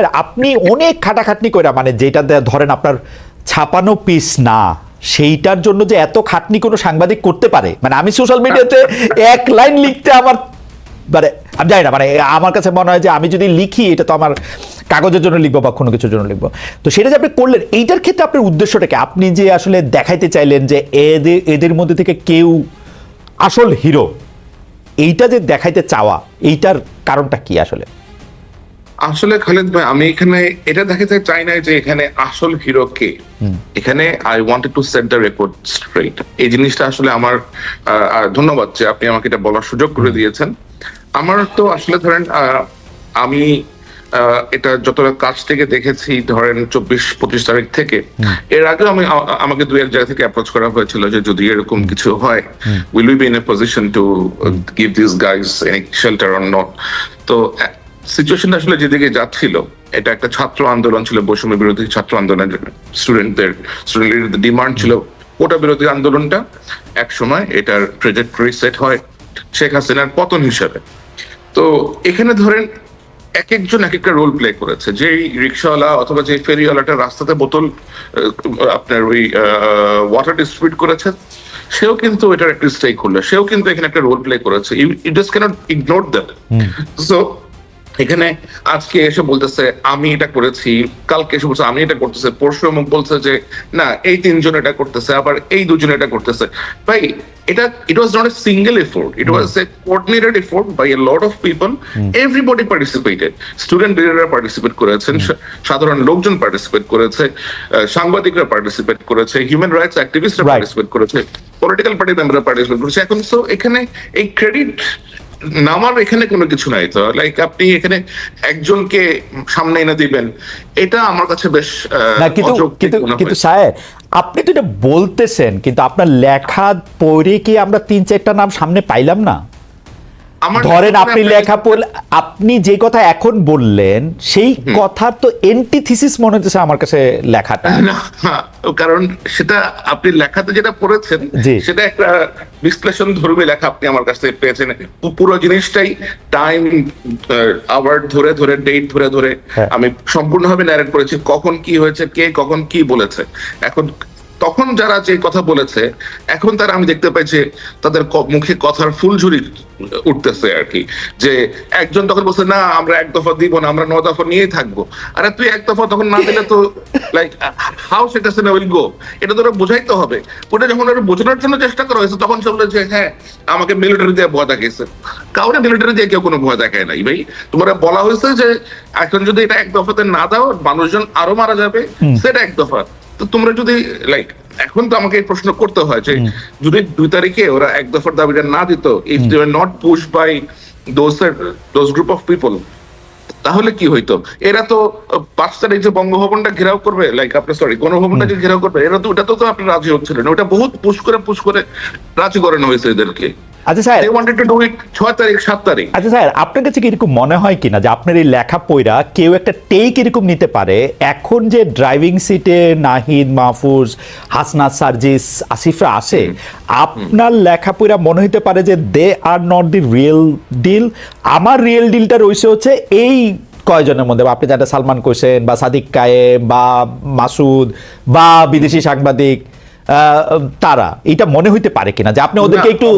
Sir আপনি অনেক খাটাখাটনি করে মানে যেটা ধরেন আপনার ছাপানো পিস না, সেইটার জন্য যে এত খাটনি কোনো সাংবাদিক করতে পারে। মানে আমি সোশ্যাল মিডিয়াতে এক লাইন লিখতে আমার মানে আমি জানি না মানে আমার কাছে মনে হয় যে আমি যদি লিখি, এটা তো আমার কাগজের জন্য লিখব বা কোনো কিছুর জন্য লিখব। তো সেটা যে আপনি করলেন, এইটার ক্ষেত্রে আপনার উদ্দেশ্যটাকে আপনি যে আসলে দেখাইতে চাইলেন যে এদের এদের মধ্যে থেকে কেউ আসল হিরো এইটা যে দেখাইতে চাওয়া, এইটার কারণটা কি আসলে? আসলে খালেদ ভাই আমি এখানে এটা দেখাতে চাই না যে এখানে আসল হিরো কে। এখানে I wanted to set the record straight এই জিনিসটা আসলে আমার ধন্যবাদ যে আপনি আমাকে এটা বলার সুযোগ করে দিয়েছেন। আমার তো আসলে ধরেন আমি এটা যতটা কাছ থেকে দেখেছি ধরেন চব্বিশ পঁচিশ তারিখ থেকে এর আগে আমি আমাকে দু এক জায়গা থেকে অ্যাপ্রোচ করা হয়েছিল যে যদি এরকম কিছু হয় will we be in a position to give this guys any shelter or not তো সিচুয়েশন আসলে যেদিকে যাচ্ছিল এটা একটা ছাত্র আন্দোলন ছিল বৈষম্য বিরোধী ছাত্র আন্দোলনের স্টুডেন্টদের স্টুডেন্টদের ডিমান্ড ছিল কোটা বিরোধী আন্দোলনটা। এক সময় এটার ট্রেজেক্টরি সেট হয় শেখ হাসিনার পতন হিসাবে। তো এখানে ধরেন এক একজন এক একটা রোল প্লে করেছে। যে রিক্সাওয়ালা অথবা যে ফেরিওয়ালাটা রাস্তাতে বোতল আপনার ওই ওয়াটার ডিস্ট্রিবিউট করেছে সেও কিন্তু এটার একটা স্টেক হোল্ডার সেও কিন্তু এখানে একটা রোল প্লে করেছে। You it just cannot ignore that so এখানে আজকে এসে বলতেছে আমি এটা করেছি। কালকে এসে বলছে আমি এটা করতেছে। পরশু অমুক বলছে যে না এই তিনজন এটা করতেছে আবার এই দুজন এটা করতেছে। ভাই এটা it was not a single effort it was a coordinated effort by a lot of people everybody participated student লিডাররা participate করেছেন সাধারণ লোকজন পার্টিসিপেট করেছে সাংবাদিকরা পার্টিসিপেট করেছে হিউম্যান রাইটস অ্যাক্টিভিস্টরা পার্টিসিপেট করেছে পলিটিক্যাল পার্টি মেম্বাররা পার্টিসিপেট করেছে। এখন তো এখানে এই ক্রেডিট নামার এখানে কোনো কিছু নাই তো লাইক আপনি এখানে একজনকে সামনে এনে দিবেন এটা আমার কাছে বেশ কিন্তু কিন্তু সাহেব কিন্তু হয়। আপনি তো এটা বলতেছেন কিন্তু আপনার লেখা পড়ে কি আমরা তিন চারটা নাম সামনে পাইলাম না ধরেন আপনি লেখা পড়লে আপনি যে কথা এখন বললেন সেই কথার তো এন্টিথিসিস মনে হচ্ছে আমার কাছে লেখাটা কারণ সেটা আপনি লেখাতে যেটা পড়েছেন। সেটা একটা বিশ্লেষণ ধর্মী লেখা আপনি আমার কাছ থেকে পেয়েছেন পুরো জিনিসটাই টাইম আওয়ার ধরে ধরে ডেট ধরে ধরে হ্যাঁ। আমি সম্পূর্ণভাবে ন্যারেট করেছি কখন কি হয়েছে কে কখন কি বলেছে এখন তখন যারা যে কথা বলেছে এখন তারা আমি দেখতে পাই যে তাদের মুখে কথার ফুলঝুরি উঠতেছে আর কি। যে একজন তখন বলছে না আমরা এক দফা দিব না আমরা ন দফা নিয়েই থাকব। আরে তুই এক দফা তখন না দিলে তো লাইক হাউ সেটা সেনা উইল গো এটা তো বোঝাইতে হবে। ওটা যখন ওরা বোঝানোর জন্য চেষ্টা করা হয়েছে তখন সে বলে যে হ্যাঁ আমাকে মিলিটারি দিয়ে ভয় দেখাইছে। কাউরে মিলিটারি দিয়ে কেউ কোনো ভয় দেখায় নাই ভাই। তোমরা বলা হয়েছে যে এখন যদি এটা এক দফাতে না দাও মানুষজন আরও মারা যাবে। সেটা এক দফা। তো তোমরা যদি লাইক এখন তো আমাকে এই প্রশ্ন করতে হয় যে যদি দুই তারিখে ওরা এক দফার দাবিটা না দিত if they not push by those those group of people তাহলে কি হইতো? এরা তো পাঁচ তারিখ যে বঙ্গভবনটা ঘেরাও করবে লাইক আপনার সরি গণভবনটা যে ঘেরাও করবে এরা তো ওটা তো আপনি রাজি হচ্ছিলেন ওটা বহুত পুশ করে পুশ করে রাজি করানো হয়েছে এদেরকে। আচ্ছা sir. They wanted to do it ছয় তারিখ সাত তারিখ। আচ্ছা স্যার আপনার কাছে কি এরকম মনে হয় কিনা যে আপনার এই লেখা পইরা কেউ একটা টেক এরকম নিতে পারে? এখন যে ড্রাইভিং সিটে নাহিদ মাহফুজ হাসনাত সার্জিস আসিফরা আসে আপনার লেখা পইরা মনে হইতে পারে যে they are not the real deal আমার রিয়েল ডিলটা রয়েছে হচ্ছে এই কয়জনের মধ্যে। বা আপনি যেটা সালমান কোসেন বা সাদিক কায়েম বা মাসুদ বা বিদেশি সাংবাদিক তারা এটা মনে হইতে পারে কিনা যে আপনি ওদেরকে একটু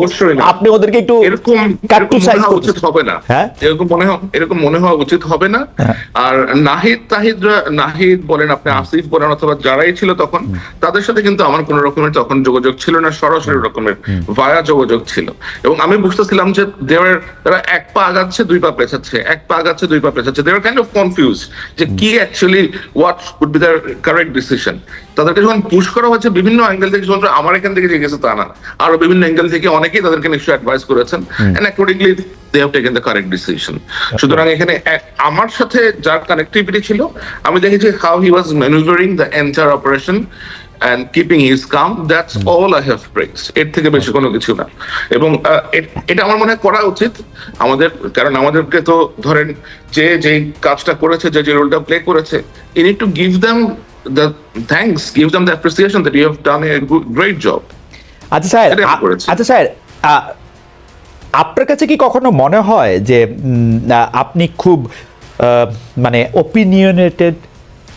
আপনি ওদেরকে একটু এরকম কাট্টু সাইজ মনে হওয়া উচিত হবে না। হ্যাঁ? এরকম মনে হওয়া এরকম মনে হওয়া উচিত হবে না। হ্যাঁ। আর নাহিদ তাহিদরা নাহিদ বলেন আপনি আসিফ বলেন অথবা যারাই ছিল তখন তাদের সাথে কিন্তু আমার কোন রকমের তখন যোগাযোগ ছিল না সরাসরি রকমের ভায়া যোগাযোগ ছিল। এবং আমি বুঝতেছিলাম যে দেওয়ার তারা এক পা আগাচ্ছে দুই পা পেছাচ্ছে। এক পা আগাচ্ছে দুই পা পেছাচ্ছে। দেওয়ার কাইন্ড অফ কনফিউজ যে কি actually what would be the correct decision তাদেরকে যখন পুশ করা হচ্ছে বিভিন্ন অ্যাঙ্গেল থেকে শুধু আমার এখান থেকে যে গেছে তা না। আরও বিভিন্ন অ্যাঙ্গেল থেকে অনেকেই তাদেরকে নিশ্চয়ই অ্যাডভাইস করেছেন and accordingly they have taken the correct decision সুতরাং এখানে আমার সাথে যার কানেক্টিভিটি ছিল আমি দেখেছি how he was manoeuvring the entire operation and keeping his calm that's all I have praise এর থেকে বেশি কোনো কিছু না। এবং এটা আমার মনে হয় করা উচিত। আমাদের কারণ আমাদেরকে তো ধরেন যে যে কাজটা করেছে যে যে রোলটা প্লে করেছে you need to give them the thanks them the appreciation that that have done a good, great job আচ্ছা স্যার। আচ্ছা স্যার আপনার কাছে কি কখনো মনে হয় যে আপনি খুব মানে ওপিনিয়নেটেড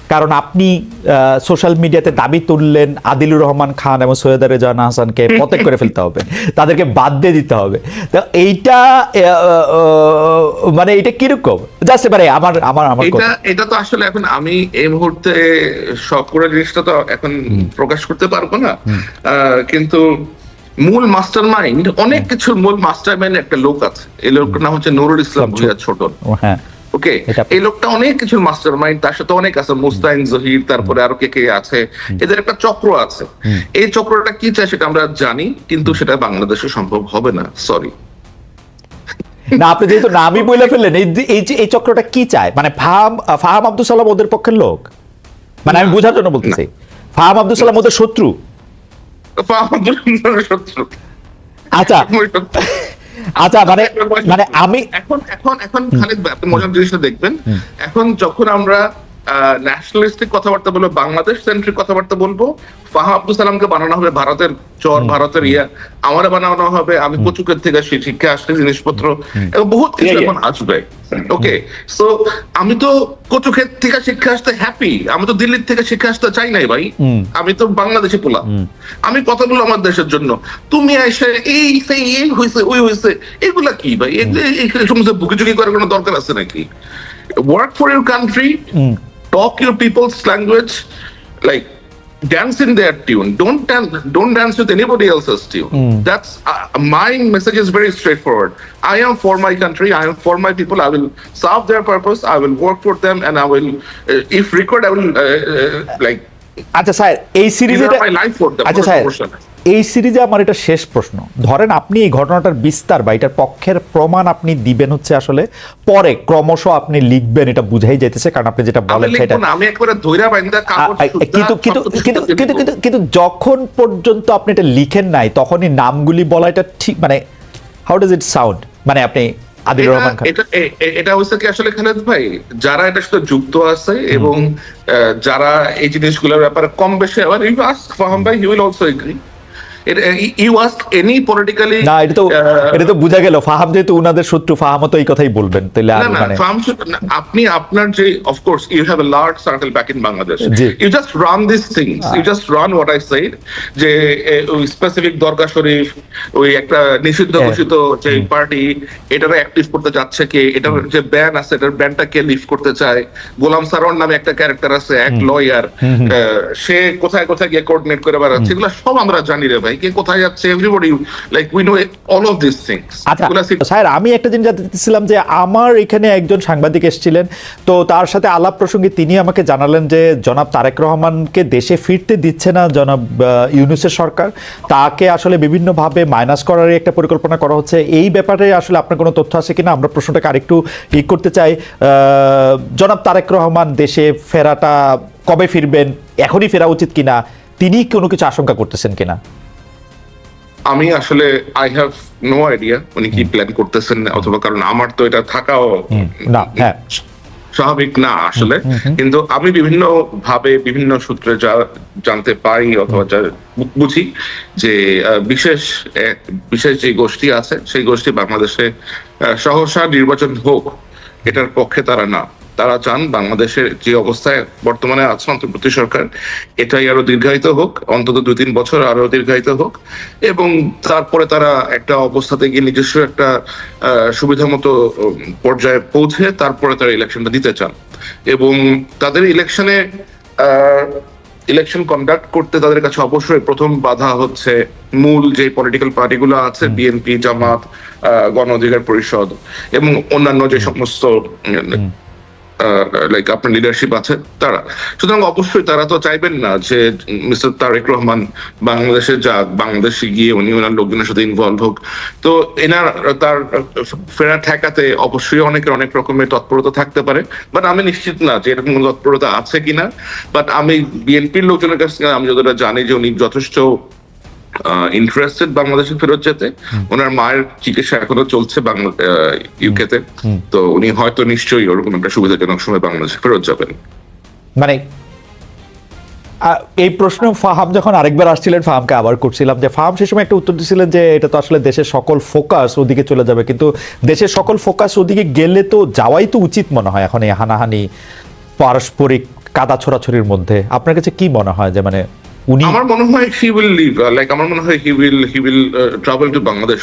কারণ আপনি সোশ্যাল মিডিয়াতে দাবি তুললেন আদিলুর রহমান খান এবং সৈয়দ রেজান হাসানকে প্রত্যেক করে ফেলতে হবে তাদেরকে বাদ দিয়ে দিতে হবে। তো এইটা মানে এটা কীরকম? জাস্ট এবারে আমার আমার আমার এটা এটা তো আসলে এখন আমি এই মুহূর্তে সব করে জিনিসটা তো এখন প্রকাশ করতে পারব না। আহ, কিন্তু মূল মাস্টার মাইন্ড অনেক কিছুর মূল মাস্টার মাইন্ড একটা লোক আছে। এই লোকটার নাম হচ্ছে নুরুল ইসলাম ভুইয়া ছোট। হ্যাঁ। ওকে? এই লোকটা অনেক কিছুর মাস্টার মাইন্ড তার সাথে অনেক আছে মুস্তাইন জহির তারপরে আরও কে কে আছে। এদের একটা চক্র আছে। এই চক্রটা কি চায় সেটা আমরা জানি কিন্তু সেটা বাংলাদেশে সম্ভব হবে না। সরি না আপনি যেহেতু নামই বলে ফেললেন এই যে- এই চক্রটা কি চায়? মানে ফাহাম ফাহাম আব্দুল সালাম ওদের পক্ষের লোক? মানে আমি বোঝার জন্য বলতেছি। ফাহাম আব্দুল সালাম ওদের শত্রু? শত্রু। আচ্ছা। আচ্ছা মানে মানে আমি এখন এখন এখন খালেদ আপনি মজার জিনিসটা দেখবেন। এখন যখন আমরা ন্যাশনালিস্টিক কথাবার্তা বলব বাংলাদেশ সেন্ট্রিক কথাবার্তা বলব। ফাহা আব্দুল সালামকে বানানো হবে ভারতের চর ভারতের ইয়া। আমার বানানো হবে আমি কচুকের থেকে শিক্ষা আসছে জিনিসপত্র। এবং বহুত কিছু. এখন আসবে। ওকে সো আমি তো কচুক্ষেত থেকে শিক্ষা আসতে হ্যাপি আমি তো দিল্লির থেকে শিক্ষা আসতে চাই নাই ভাই। আমি তো বাংলাদেশে পোলা। আমি কথা বলব আমার দেশের জন্য। তুমি এসে এই সেই এই হয়েছে ওই হয়েছে এগুলা কি ভাই? এই সমস্ত বুকি চুকি করার কোনো দরকার আছে নাকি? Work for your country talk your people's language like dance in their tune don't dance don't dance with anybody else's tune that's uh, my message is very straightforward i am for my country i am for my people i will serve their purpose i will work for them and i will uh, if required i will uh, uh, like আচ্ছা sir এই সিরিজে আচ্ছা sir. এই সিরিজে আমার এটা শেষ প্রশ্ন। ধরেন আপনি এই ঘটনাটার বিস্তার বা এটার পক্ষের প্রমাণ আপনি দিবেন হচ্ছে আসলে পরে ক্রমশ আপনি লিখবেন এটা বুঝাই যাইতেছে কারণ আপনি যেটা বলেন সেটা আমি একবারে বাইন্দা কিন্তু কিন্তু কিন্তু কিন্তু কিন্তু কিন্তু যখন পর্যন্ত আপনি এটা লিখেন নাই তখনই নামগুলি বলা এটা ঠিক মানে হাউ ডাজ ইট সাউন্ড মানে আপনি আদিল রহমান এটা- খান এটা কি আসলে খালেদ ভাই যারা এটার সাথে যুক্ত আছে এবং যারা এই জিনিসগুলোর ব্যাপারে কম বেশি আবার ইউ আস্ক ফাহাম ভাই he will also agree any politically না এটা তো এটা তো বোঝা গেল। ফাহাম যেহেতু উনাদের শত্রু ফাহামও তো এই কথাই বলবেন তাহলে আর মানে আপনি আপনার যে of course you have a large circle back in Bangladesh you just run this things you just run what I যে ওই স্পেসিফিক দরগা শরীফ ওই একটা নিষিদ্ধ হ্যাঁ। ঘোষিত যে পার্টি এটারে অ্যাক্টিভ করতে যাচ্ছে কে? এটার যে ব্যান আছে এটার ব্যানটা কে লিফট করতে চায়? গোলাম সারোয়ার নামে একটা ক্যারেক্টার আছে এক লয়ার সে কোথায় কোথায় গিয়ে কোঅর্ডিনেট করে বেড়াচ্ছে? এগুলো সব আমরা জানি রে ভাই। কে কোথায় যাচ্ছে? Everybody like we know all of this things আচ্ছা স্যার আমি একটা জিনিস জানতে চাচ্ছিলাম যে আমার এখানে একজন সাংবাদিক এসেছিলেন তো তার সাথে আলাপ প্রসঙ্গে তিনি আমাকে জানালেন যে জনাব তারেক রহমানকে দেশে ফিরতে দিচ্ছে না জনাব ইউনুসের সরকার। তাকে আসলে বিভিন্নভাবে মাইনাস করার একটা পরিকল্পনা করা হচ্ছে। এই ব্যাপারে আসলে আপনার কোনো তথ্য আছে কিনা? আমরা প্রশ্নটাকে আরেকটু ই করতে চাই। জনাব তারেক রহমান দেশে ফেরাটা কবে ফিরবেন? এখনই ফেরা উচিত কিনা? তিনি কোনো কিছু আশঙ্কা করতেছেন কিনা? আমি আসলে আই হ্যাভ নো আইডিয়া উনি কি প্ল্যান করতেছেন অথবা কারণ আমার তো এটা থাকাও হ্যাঁ। স্বাভাবিক না আসলে। কিন্তু আমি বিভিন্ন ভাবে বিভিন্ন সূত্রে যা জানতে পারি অথবা যা বুঝি যে বিশেষ বিশেষ যে গোষ্ঠী আছে সেই গোষ্ঠী বাংলাদেশে সহসা নির্বাচন হোক এটার পক্ষে তারা না। তারা চান বাংলাদেশের যে অবস্থায় বর্তমানে আছে অন্তর্বর্তী সরকার এটাই আরও দীর্ঘায়িত হোক অন্তত দুই তিন বছর আরও দীর্ঘায়িত হোক এবং তারপরে তারা একটা অবস্থাতে গিয়ে নিজস্ব একটা সুবিধা মতো পর্যায়ে পৌঁছে তারপরে তারা ইলেকশনটা দিতে চান। এবং তাদের ইলেকশনে ইলেকশন কন্ডাক্ট করতে তাদের কাছে অবশ্যই প্রথম বাধা হচ্ছে মূল যে পলিটিক্যাল পার্টিগুলো আছে বিএনপি জামাত আহ, গণ অধিকার পরিষদ এবং অন্যান্য যে সমস্ত লাইক আপনার লিডারশিপ আছে, তারা। সুতরাং অবশ্যই তারা তো চাইবেন না যে মিস্টার তারেক রহমান বাংলাদেশে যাক, বাংলাদেশে গিয়ে উনি ওনার লোকজনের সাথে ইনভলভ হোক। তো এনার, তার ফেরা ঠেকাতে অবশ্যই অনেকের অনেক রকমের তৎপরতা থাকতে পারে। বাট আমি নিশ্চিত না যে এরকম তৎপরতা আছে কিনা। বাট আমি বিএনপির লোকজনের কাছ থেকে আমি যতটা জানি যে উনি যথেষ্ট ইন্টারেস্টেড বাংলাদেশে ফেরত যেতে। ওনার মায়ের চিকিৎসা এখনও চলছে বাংলা ইউকেতে তো। উনি হয়তো নিশ্চয়ই ওরকম একটা সুবিধাজনক সময় বাংলাদেশে ফেরত যাবেন। মানে এই প্রশ্ন ফাহাম যখন আরেকবার আসছিলেন ফাহামকে আবার করছিলাম যে ফাহাম সে সময় একটা উত্তর দিয়েছিলেন যে এটা তো আসলে দেশের সকল ফোকাস ওদিকে চলে যাবে। কিন্তু দেশের সকল ফোকাস ওদিকে গেলে তো যাওয়াই তো উচিত মনে হয় এখন এই হানাহানি পারস্পরিক কাদা ছোড়াছড়ির মধ্যে। আপনার কাছে কি মনে হয় যে মানে উনি আমার মনে হয় হি উইল লিভ লাইক আমার মনে হয় he will he will travel to Bangladesh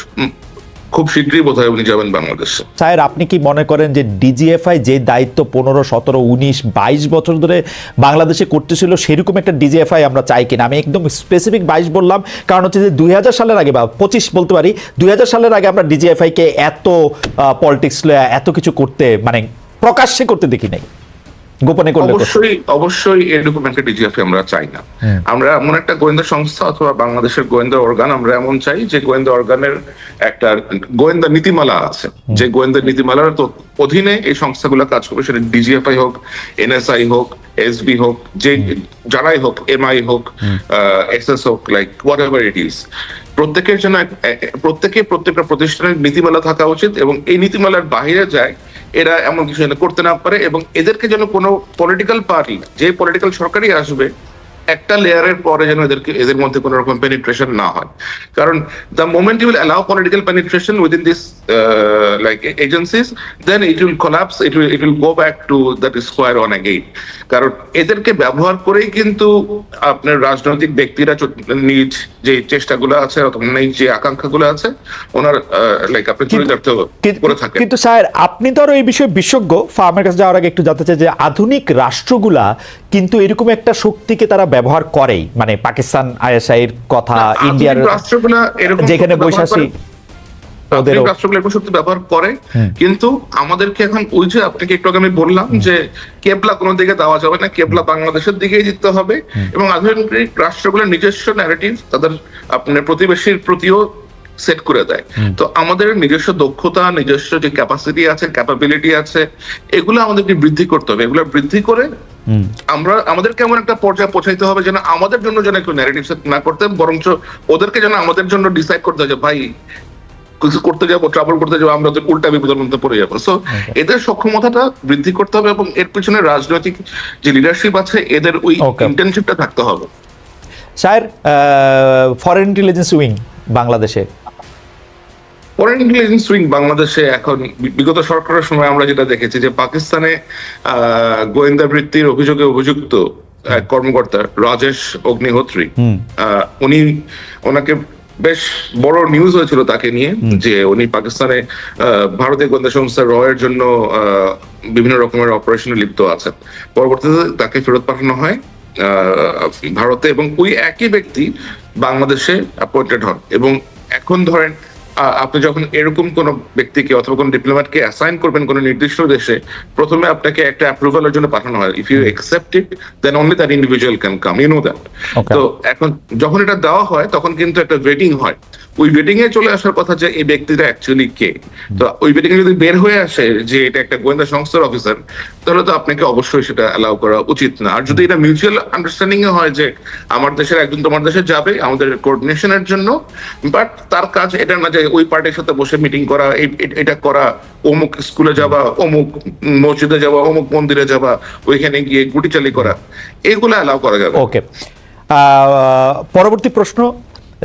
খুব শীঘ্রই বোধহয় উনি যাবেন বাংলাদেশে। স্যার আপনি কি মনে করেন যে ডিজিএফআই যে দায়িত্ব পনেরো সতেরো উনিশ বাইশ বছর ধরে বাংলাদেশে করতেছিল সেরকম একটা ডিজিএফআই আমরা চাই কিনা? আমি একদম স্পেসিফিক বাইশ বললাম কারণ হচ্ছে যে দুই হাজার সালের আগে বা পঁচিশ বলতে পারি দুই হাজার সালের আগে আমরা ডিজিএফআইকে এত পলিটিক্স এত কিছু করতে মানে প্রকাশ্যে করতে দেখি নাই। গোপনে করলে অবশ্যই অবশ্যই এরকম একটা ডিজিএফ আমরা চাই না। আমরা এমন একটা গোয়েন্দা সংস্থা অথবা বাংলাদেশের গোয়েন্দা অর্গান আমরা এমন চাই যে গোয়েন্দা অর্গানের একটা গোয়েন্দা নীতিমালা আছে। যে গোয়েন্দা নীতিমালার তো অধীনে এই সংস্থাগুলো কাজ করবে। সেটা ডিজিএফআই হোক এনএসআই হোক এসবি হোক যে যারাই হোক এমআই হোক এসএস হোক like whatever it is প্রত্যেকের জন্য প্রত্যেকে প্রত্যেকটা প্রতিষ্ঠানের নীতিমালা থাকা উচিত এবং এই নীতিমালার বাইরে যায় এরা এমন কিছু যেন করতে না পারে এবং এদেরকে যেন কোনো পলিটিক্যাল পার্টি যে পলিটিক্যাল সরকারই আসবে একটা লেয়ারের পরে যেন এদেরকে এদের মধ্যে কোনো রকম পেনিট্রেশন না হয়। কারণ the moment you will allow political penetration within this like agencies then it will collapse it will it will go back to that square one again কারণ এদেরকে ব্যবহার করেই কিন্তু আপনার রাজনৈতিক ব্যক্তিরা নিজ যে চেষ্টাগুলো আছে অথবা নিজ যে আকাঙ্ক্ষাগুলো আছে ওনার লাইক আপনি চলে যাতে কিন্তু- করে থাকেন। কিন্তু স্যার আপনি তো আরও এই বিষয়ে বিশেষজ্ঞ। ফার্মের কাছে যাওয়ার আগে একটু জানতে চাই যে আধুনিক রাষ্ট্রগুলা কিন্তু এরকম একটা শক্তিকে তারা ব্যবহার করেই। মানে পাকিস্তান আইএসআই এর কথা ইন্ডিয়ার যেখানে। আধুনিক রাষ্ট্রগুলো এরকম শক্তি ব্যবহার করে কিন্তু আমাদেরকে এখন ওই যে আপনাকে একটু আগে আমি বললাম যে কেবলা কোনো দিকে দেওয়া যাবে না কেবলা বাংলাদেশের দিকেই দিতে হবে এবং আধুনিক রাষ্ট্রগুলোর নিজস্ব ন্যারেটিভ তাদের আপনার প্রতিবেশীর প্রতিও সেট করে দেয়। তো আমাদের নিজস্ব দক্ষতা নিজস্ব যে ক্যাপাসিটি আছে ক্যাপাবিলিটি আছে এগুলো আমাদেরকে বৃদ্ধি করতে হবে। এগুলো বৃদ্ধি করে আমরা আমাদের কেমন একটা পর্যায়ে পৌঁছাইতে হবে যেন আমাদের জন্য যেন একটু ন্যারেটিভ সেট না করতে বরঞ্চ ওদেরকে যেন আমাদের জন্য ডিসাইড করতে হয় যে ভাই কিছু করতে যাব ট্রাভেল করতে যাব আমরা ওদের উল্টা বিপদের মধ্যে পড়ে যাব। সো এদের সক্ষমতাটা বৃদ্ধি করতে হবে এবং এর পিছনে রাজনৈতিক যে লিডারশিপ আছে এদের ওই Okay. ইন্টেনশিপটা থাকতে হবে। স্যার ফরেন ইন্টেলিজেন্স উইং বাংলাদেশে। ফরেন ইন্টেলিজেন্স উইং বাংলাদেশে এখন বিগত সরকারের সময় আমরা যেটা দেখেছি যে পাকিস্তানে গোয়েন্দা বৃত্তির অভিযোগে অভিযুক্ত এক কর্মকর্তা রাজেশ অগ্নিহোত্রী। উনি ওনাকে বেশ বড় নিউজ হয়েছিল তাকে নিয়ে যে উনি পাকিস্তানে ভারতীয় গোয়েন্দা সংস্থা র এর জন্য বিভিন্ন রকমের অপারেশনে লিপ্ত আছেন। পরবর্তীতে তাকে ফেরত পাঠানো হয় আহ, ভারতে এবং ওই একই ব্যক্তি বাংলাদেশে অ্যাপয়েন্টেড হন। এবং এখন ধরেন আপনি যখন এরকম কোন ব্যক্তিকে অথবা কোন ডিপ্লোম্যাটকে অ্যাসাইন করবেন কোন নির্দিষ্ট দেশে প্রথমে আপনাকে একটা অ্যাপ্রুভালের জন্য পাঠানো হয়। If you accept it then only that individual can come you know that তো এখন যখন এটা দেওয়া হয় তখন কিন্তু একটা ওয়েটিং হয়। ওই ওয়েটিং এ চলে আসার কথা যে এই ব্যক্তিটা অ্যাকচুয়ালি কে? তো ওই ওয়েটিং এ যদি বের হয়ে আসে যে এটা একটা গোয়েন্দা সংস্থার অফিসার তাহলে তো আপনাকে অবশ্যই সেটা অ্যালাউ করা উচিত না। আর যদি এটা মিউচুয়াল আন্ডারস্ট্যান্ডিং এ হয় যে আমার দেশের একজন তোমার দেশে যাবে, আমাদের কোঅর্ডিনেশনের জন্য বাট তার কাজ এটা না যে ওই পার্টির সাথে বসে মিটিং করা এটা করা, অমুক স্কুলে যাবা, অমুক মসজিদে যাওয়া অমুক মন্দিরে যাওয়া ওইখানে গিয়ে গুটিচালি করা, এগুলো অ্যালাউ করা যাবে। ওকে পরবর্তী প্রশ্ন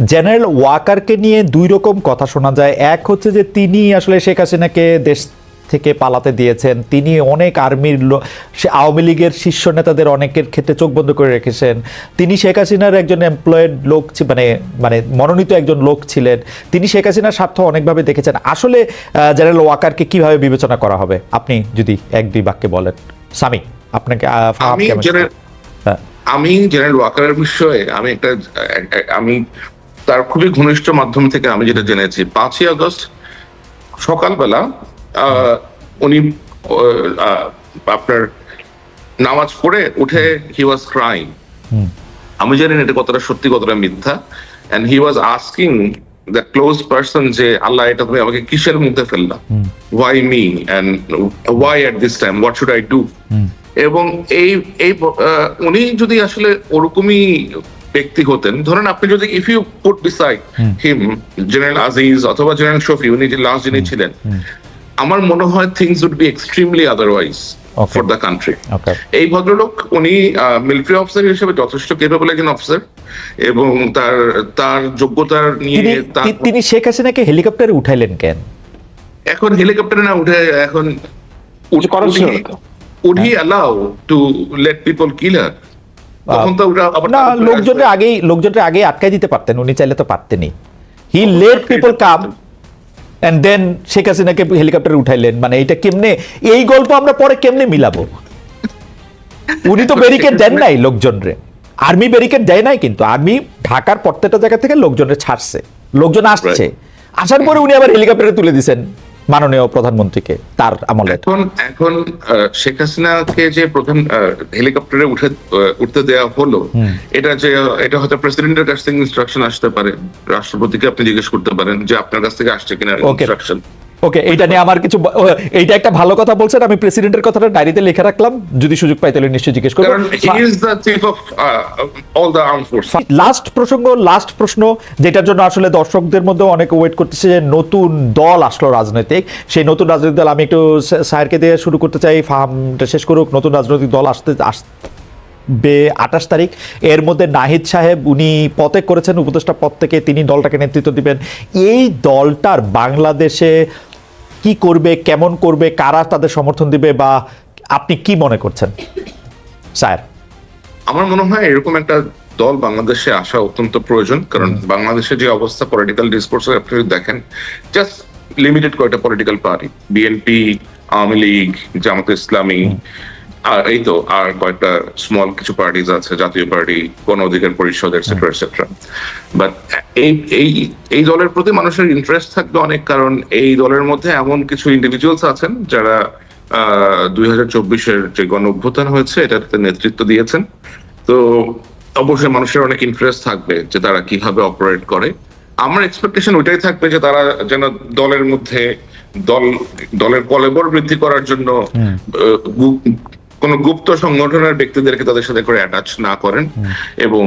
জেনারেল ওয়াকারকে নিয়ে দুই রকম কথা শোনা যায়। এক হচ্ছে যে তিনি আসলে শেখ হাসিনাকে দেশ থেকে পালাতে দিয়েছেন। তিনি অনেক আর্মির আওয়ামী লীগের শীর্ষ নেতাদের অনেকের ক্ষেত্রে চোখ বন্ধ করে রেখেছেন। তিনি শেখ হাসিনার একজন এমপ্লয়েড লোক মানে মানে মনোনীত একজন লোক ছিলেন। তিনি শেখ হাসিনার স্বার্থ অনেকভাবে দেখেছেন। আসলে জেনারেল ওয়াকারকে কীভাবে বিবেচনা করা হবে? আপনি যদি এক দুই বাক্যে বলেন। সামি আপনাকে আমি জেনারেল হ্যাঁ। ওয়াকারের বিষয়ে আমি একটা আমি তার খুবই ঘনিষ্ঠ মাধ্যম থেকে আমি যেটা জেনেছি। পাঁচই আগস্ট সকালবেলা আহ, উনি আপনার নামাজ পড়ে উঠে হি ওয়াজ ক্রাইং আমি জানি না এটা কতটা সত্যি কতটা মিথ্যা। And he was asking the close person যে আল্লাহ এটা তুমি আমাকে কিসের মধ্যে ফেললাম why me and why at this time what should I do এবং এই এই উনি যদি আসলে ওরকমই ব্যক্তি হতেন। ধরেন আপনি যদি if you put beside him. General Aziz অথবা জেনারেল শফি উনি যে লাস্ট যিনি ছিলেন আমার মনে হয় things would be extremely otherwise. For the country এই ভদ্রলোক উনি মিলিটারি অফিসার হিসেবে যথেষ্ট কেপেবল একজন অফিসার এবং তার তার যোগ্যতার নিয়ে তিনি তিনি শেখ হাসিনাকে হেলিকপ্টারে উঠাইলেন কেন? এখন হেলিকপ্টারে না উঠে এখন would he allow to let people kill না লোকজনের আগেই লোকজনের আগে আটকাই দিতে পারতেন উনি চাইলে তো পারতেনই। He let people come and then Sheikh হাসিনাকে হেলিকপ্টারে উঠাইলেন। মানে এটা কেমনে এই গল্প আমরা পরে কেমনে মিলাবো? উনি তো ব্যারিকেড দেন নাই লোকজনরে। আর্মি ব্যারিকেড দেয় নাই কিন্তু। আর্মি ঢাকার প্রত্যেকটা জায়গা থেকে লোকজনে ছাড়ছে। লোকজন আসছে। আসার পরে উনি আবার হেলিকপ্টারে তুলে দিছেন। মাননীয় প্রধানমন্ত্রীকে তার আমলে। এখন এখন শেখ হাসিনাকে যে প্রথম হেলিকপ্টারে উঠে উঠতে দেওয়া হলো এটা যে এটা হয়তো প্রেসিডেন্টের কাছ থেকে ইনস্ট্রাকশন আসতে পারে। রাষ্ট্রপতিকে আপনি জিজ্ঞেস করতে পারেন যে আপনার কাছ থেকে আসছে কিনা ইনস্ট্রাকশন ওকে এইটা নিয়ে আমার কিছু এইটা একটা ভালো কথা বলছেন আমি প্রেসিডেন্টের কথাটা ডায়েরিতে লিখে রাখলাম যদি সুযোগ পাই তাহলে নিশ্চয়ই জিজ্ঞেস করব। লাস্ট প্রসঙ্গ লাস্ট প্রশ্ন যেটার জন্য আসলে দর্শকদের মধ্যে অনেক ওয়েট করতেছে যে নতুন দল আসলো রাজনৈতিক। সেই নতুন রাজনৈতিক দল আমি একটু স্যার- স্যারকে দিয়ে শুরু করতে চাই ফার্মটা শেষ করুক নতুন রাজনৈতিক দল আসতে আস বে আঠাশ তারিখ। এর মধ্যে নাহিদ সাহেব উনি পদে করেছেন উপদেষ্টা পদ থেকে তিনি দলটাকে নেতৃত্ব দিবেন। এই দলটার বাংলাদেশে কি করবে কেমন করবে কারা তাদের সমর্থন দিবে বা আপনি কি মনে করছেন? স্যার। আমার মনে হয় এরকম একটা দল বাংলাদেশে আসা অত্যন্ত প্রয়োজন কারণ বাংলাদেশে যে অবস্থা পলিটিক্যাল ডিসকোর্স আপনি যদি দেখেন জাস্ট লিমিটেড কয়েকটা political party BNP Awami League Jamaat Islami আর এই তো আর কয়েকটা স্মল কিছু পার্টিজ আছে জাতীয় পার্টি গণ অধিকার পরিষদ এটসেট্রা এটসেট্রা বাট এই এই এই দলের প্রতি মানুষের ইন্টারেস্ট থাকবে অনেক কারণ এই দলের মধ্যে এমন কিছু ইন্ডিভিজুয়ালস আছেন যারা দুই হাজার চব্বিশের যে গণ অভ্যুত্থান হয়েছে এটাতে নেতৃত্ব দিয়েছেন। তো অবশ্যই মানুষের অনেক ইন্টারেস্ট থাকবে যে তারা কীভাবে অপারেট করে। আমার এক্সপেকটেশন ওইটাই থাকবে যে তারা যেন দলের মধ্যে দল দলের কলেবর বৃদ্ধি করার জন্য কোন গুপ্ত সংগঠনের ব্যক্তিদেরকে তাদের সাথে করে অ্যাটাচ না করেন এবং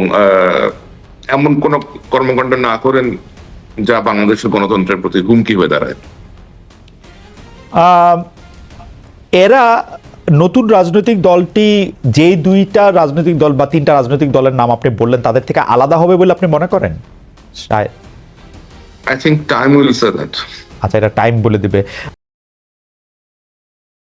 এমন কোন কর্মকাণ্ড না করেন যা বাংলাদেশের গণতন্ত্রের প্রতি হুমকি হয়ে দাঁড়ায়। এরা নতুন রাজনৈতিক দলটি যে দুইটা রাজনৈতিক দল বা তিনটা রাজনৈতিক দলের নাম আপনি বললেন তাদের থেকে আলাদা হবে বলে আপনি মনে করেন? I think time will say that আচ্ছা এটা টাইম বলে দিবে।